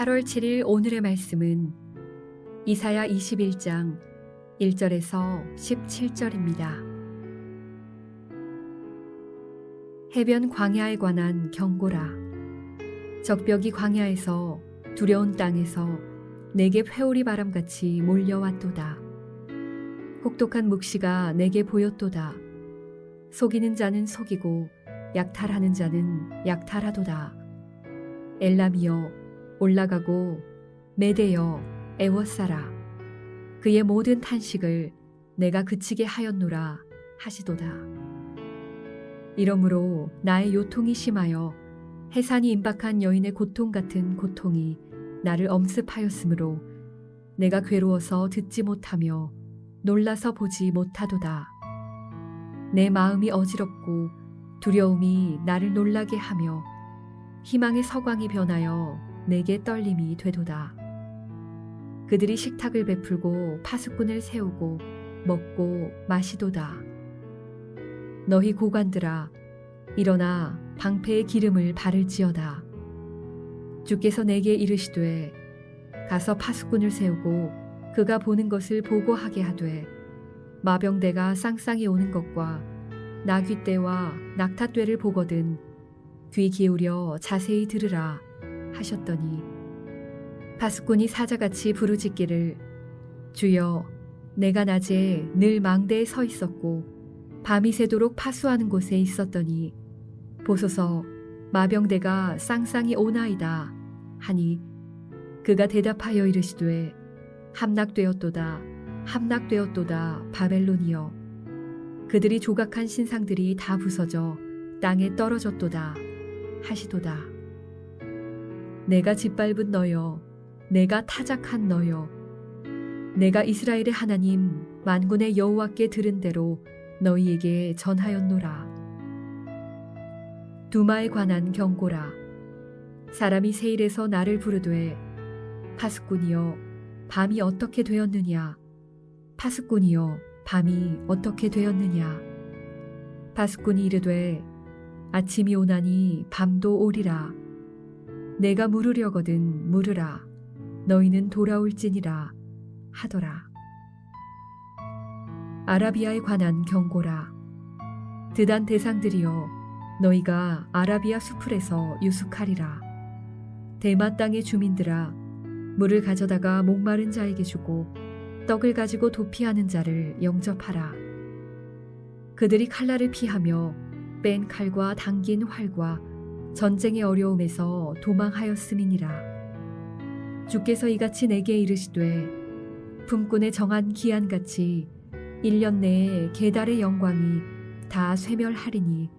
8월 7일 오늘의 말씀은 이사야 21장 1절에서 17절입니다. 해변 광야에 관한 경고라. 적벽이 광야에서 두려운 땅에서 내게 회오리 바람같이 몰려왔도다. 혹독한 묵시가 내게 보였도다. 속이는 자는 속이고 약탈하는 자는 약탈하도다. 엘람이여 올라가고 메대여 애워싸라. 그의 모든 탄식을 내가 그치게 하였노라 하시도다. 이러므로 나의 요통이 심하여 해산이 임박한 여인의 고통 같은 고통이 나를 엄습하였으므로 내가 괴로워서 듣지 못하며 놀라서 보지 못하도다. 내 마음이 어지럽고 두려움이 나를 놀라게 하며 희망의 서광이 변하여 내게 떨림이 되도다. 그들이 식탁을 베풀고 파수꾼을 세우고 먹고 마시도다. 너희 고관들아 일어나 방패의 기름을 바를지어다. 주께서 내게 이르시되 가서 파수꾼을 세우고 그가 보는 것을 보고하게 하되 마병대가 쌍쌍이 오는 것과 나귀떼와 낙타떼를 보거든 귀 기울여 자세히 들으라 하셨더니 파수꾼이 사자같이 부르짖기를 주여 내가 낮에 늘 망대에 서 있었고 밤이 새도록 파수하는 곳에 있었더니 보소서 마병대가 쌍쌍이 오나이다. 하니 그가 대답하여 이르시되 함락되었도다 함락되었도다 바벨론이여. 그들이 조각한 신상들이 다 부서져 땅에 떨어졌도다 하시도다 내가 짓밟은 너여 내가 타작한 너여 내가 이스라엘의 하나님 만군의 여호와께 들은 대로 너희에게 전하였노라. 두마에 관한 경고라. 사람이 세일에서 나를 부르되 파수꾼이여 밤이 어떻게 되었느냐? 파수꾼이여 밤이 어떻게 되었느냐? 파수꾼이 이르되 아침이 오나니 밤도 오리라 내가 물으려거든 물으라. 너희는 돌아올지니라 하더라. 아라비아에 관한 경고라. 드단 대상들이여 너희가 아라비아 수풀에서 유숙하리라. 대마 땅의 주민들아 물을 가져다가 목마른 자에게 주고 떡을 가지고 도피하는 자를 영접하라. 그들이 칼날을 피하며 뺀 칼과 당긴 활과 전쟁의 어려움에서 도망하였음이니라. 주께서 이같이 내게 이르시되 품꾼의 정한 기한같이 1년 내에 계달의 영광이 다 쇠멸하리니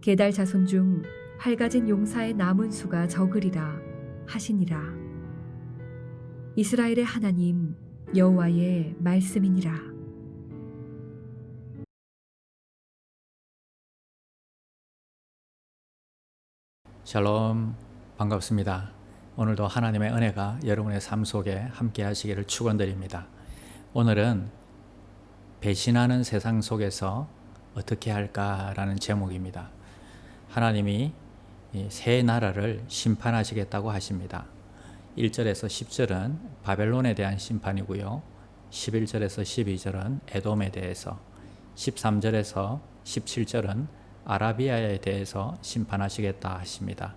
계달 자손 중 활가진 용사의 남은 수가 적으리라 하시니라. 이스라엘의 하나님 여호와의 말씀이니라. 샬롬 반갑습니다. 오늘도 하나님의 은혜가 여러분의 삶 속에 함께 하시기를 축원드립니다. 오늘은 배신하는 세상 속에서 어떻게 할까라는 제목입니다. 하나님이 이새 나라를 심판하시겠다고 하십니다. 1절에서 10절은 바벨론에 대한 심판이고요. 11절에서 12절은 에돔에 대해서, 13절에서 17절은 아라비아에 대해서 심판하시겠다 하십니다.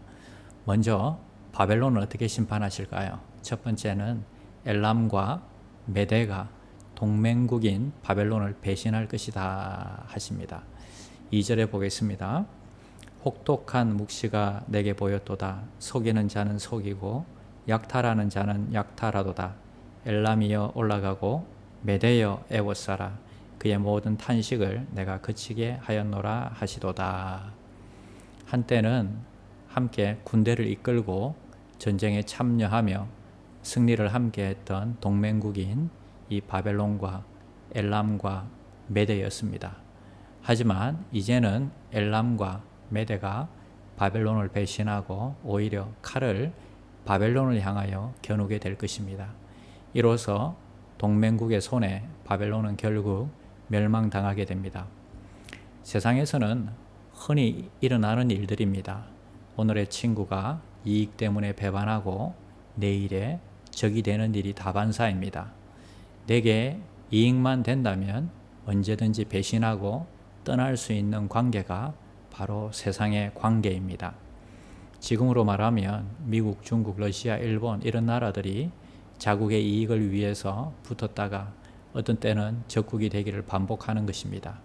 먼저 바벨론을 어떻게 심판하실까요? 첫 번째는 엘람과 메대가 동맹국인 바벨론을 배신할 것이다 하십니다. 2절에 보겠습니다. 혹독한 묵시가 내게 보였도다. 속이는 자는 속이고 약탈하는 자는 약탈하도다. 엘람이여 올라가고 메대여 애워싸라. 그의 모든 탄식을 내가 그치게 하였노라 하시도다. 한때는 함께 군대를 이끌고 전쟁에 참여하며 승리를 함께했던 동맹국인 이 바벨론과 엘람과 메대였습니다. 하지만 이제는 엘람과 메대가 바벨론을 배신하고 오히려 칼을 바벨론을 향하여 겨누게 될 것입니다. 이로써 동맹국의 손에 바벨론은 결국 멸망당하게 됩니다. 세상에서는 흔히 일어나는 일들입니다. 오늘의 친구가 이익 때문에 배반하고 내일에 적이 되는 일이 다반사입니다. 내게 이익만 된다면 언제든지 배신하고 떠날 수 있는 관계가 바로 세상의 관계입니다. 지금으로 말하면 미국, 중국, 러시아, 일본 이런 나라들이 자국의 이익을 위해서 붙었다가 어떤 때는 적국이 되기를 반복하는 것입니다.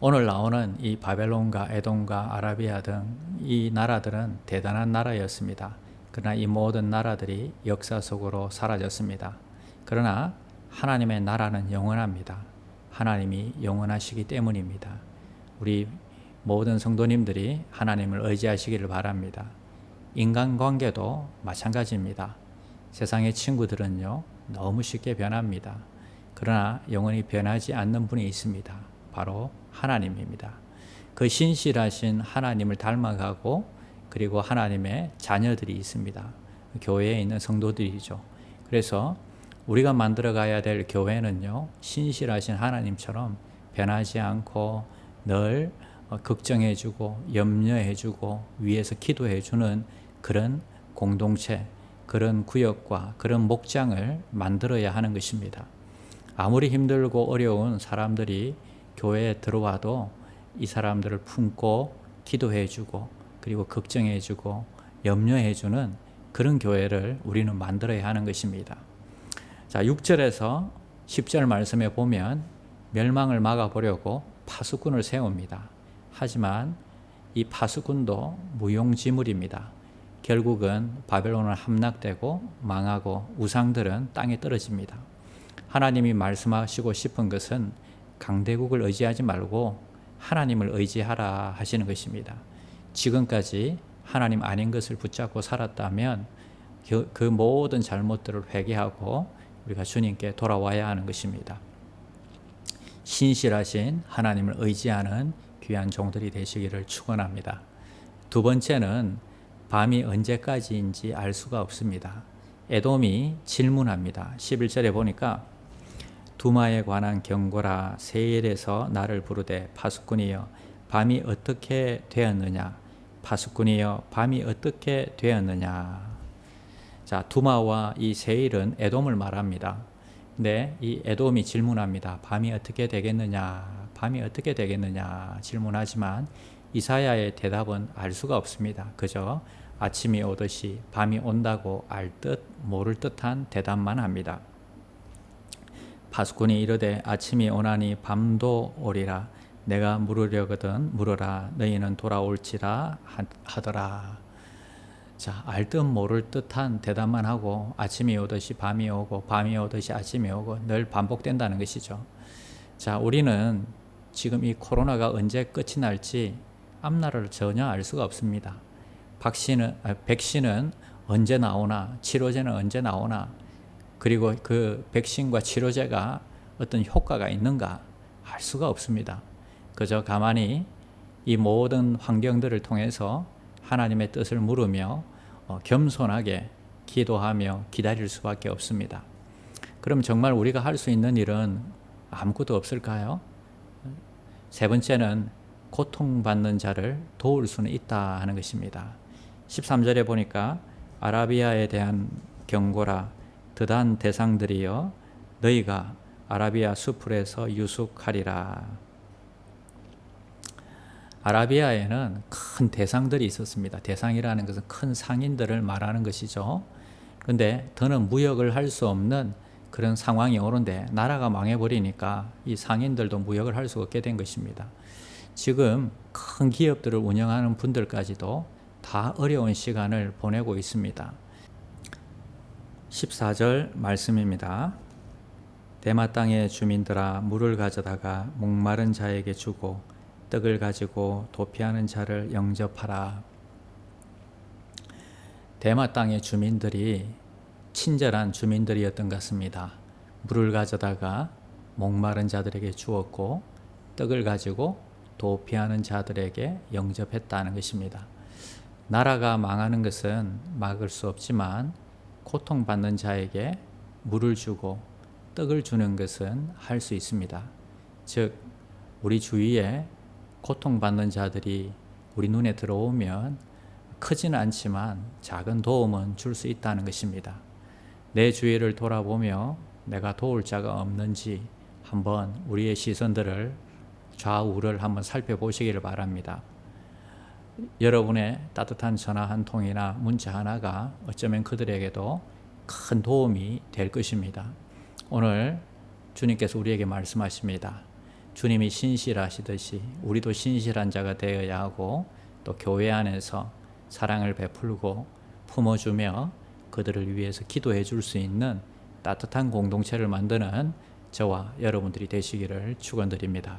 오늘 나오는 이 바벨론과 에돔과 아라비아 등 이 나라들은 대단한 나라였습니다. 그러나 이 모든 나라들이 역사 속으로 사라졌습니다. 그러나 하나님의 나라는 영원합니다. 하나님이 영원하시기 때문입니다. 우리 모든 성도님들이 하나님을 의지하시기를 바랍니다. 인간관계도 마찬가지입니다. 세상의 친구들은요, 너무 쉽게 변합니다. 그러나 영원히 변하지 않는 분이 있습니다. 바로 하나님입니다. 그 신실하신 하나님을 닮아가고 그리고 하나님의 자녀들이 있습니다. 교회에 있는 성도들이죠. 그래서 우리가 만들어 가야 될 교회는요, 신실하신 하나님처럼 변하지 않고 늘 어, 걱정해주고 염려해주고 위에서 기도해주는 그런 공동체, 그런 구역과 그런 목장을 만들어야 하는 것입니다. 아무리 힘들고 어려운 사람들이 교회에 들어와도 이 사람들을 품고 기도해주고 그리고 걱정해주고 염려해주는 그런 교회를 우리는 만들어야 하는 것입니다. 자, 6절에서 10절 말씀에 보면 멸망을 막아보려고 파수꾼을 세웁니다. 하지만 이 파수꾼도 무용지물입니다. 결국은 바벨론은 함락되고 망하고 우상들은 땅에 떨어집니다. 하나님이 말씀하시고 싶은 것은 강대국을 의지하지 말고 하나님을 의지하라 하시는 것입니다. 지금까지 하나님 아닌 것을 붙잡고 살았다면 그, 그 모든 잘못들을 회개하고 우리가 주님께 돌아와야 하는 것입니다. 신실하신 하나님을 의지하는 귀한 종들이 되시기를 축원합니다. 두 번째는 밤이 언제까지인지 알 수가 없습니다. 에돔이 질문합니다. 11절에 보니까 두마에 관한 경고라 세일에서 나를 부르되 파수꾼이여 밤이 어떻게 되었느냐 파수꾼이여 밤이 어떻게 되었느냐 자 두마와 이 세일은 에돔을 말합니다. 근데 이 에돔이 질문합니다. 밤이 어떻게 되겠느냐 밤이 어떻게 되겠느냐 질문하지만 이사야의 대답은 알 수가 없습니다. 그저 아침이 오듯이 밤이 온다고 알 듯 모를 듯한 대답만 합니다. 파수꾼이 이르되 아침이 오나니 밤도 오리라 내가 물으려거든 물어라 너희는 돌아올지라 하더라 자, 알 듯 모를 듯한 대답만 하고 아침이 오듯이 밤이 오고 밤이 오듯이 아침이 오고 늘 반복된다는 것이죠. 자, 우리는 지금 이 코로나가 언제 끝이 날지 앞날을 전혀 알 수가 없습니다. 백신은, 아, 백신은 언제 나오나, 치료제는 언제 나오나, 그리고 그 백신과 치료제가 어떤 효과가 있는가 알 수가 없습니다. 그저 가만히 이 모든 환경들을 통해서 하나님의 뜻을 물으며 어, 겸손하게 기도하며 기다릴 수밖에 없습니다. 그럼 정말 우리가 할 수 있는 일은 아무것도 없을까요? 세 번째는 고통받는 자를 도울 수는 있다 하는 것입니다. 13절에 보니까 아라비아에 대한 경고라 드단 대상들이여 너희가 아라비아 수풀에서 유숙하리라. 아라비아에는 큰 대상들이 있었습니다. 대상이라는 것은 큰 상인들을 말하는 것이죠. 그런데 더는 무역을 할 수 없는 그런 상황이 오는데 나라가 망해버리니까 이 상인들도 무역을 할 수 없게 된 것입니다. 지금 큰 기업들을 운영하는 분들까지도 다 어려운 시간을 보내고 있습니다. 14절 말씀입니다. 대마 땅의 주민들아 물을 가져다가 목마른 자에게 주고 떡을 가지고 도피하는 자를 영접하라. 대마 땅의 주민들이 친절한 주민들이었던 것 같습니다. 물을 가져다가 목마른 자들에게 주었고 떡을 가지고 도피하는 자들에게 영접했다는 것입니다. 나라가 망하는 것은 막을 수 없지만 고통받는 자에게 물을 주고 떡을 주는 것은 할 수 있습니다. 즉, 우리 주위에 고통받는 자들이 우리 눈에 들어오면 크지는 않지만 작은 도움은 줄 수 있다는 것입니다. 내 주위를 돌아보며 내가 도울 자가 없는지 한번 우리의 시선들을 좌우를 한번 살펴보시기를 바랍니다. 여러분의 따뜻한 전화 한 통이나 문자 하나가 어쩌면 그들에게도 큰 도움이 될 것입니다. 오늘 주님께서 우리에게 말씀하십니다. 주님이 신실하시듯이 우리도 신실한 자가 되어야 하고 또 교회 안에서 사랑을 베풀고 품어주며 그들을 위해서 기도해 줄 수 있는 따뜻한 공동체를 만드는 저와 여러분들이 되시기를 축원드립니다.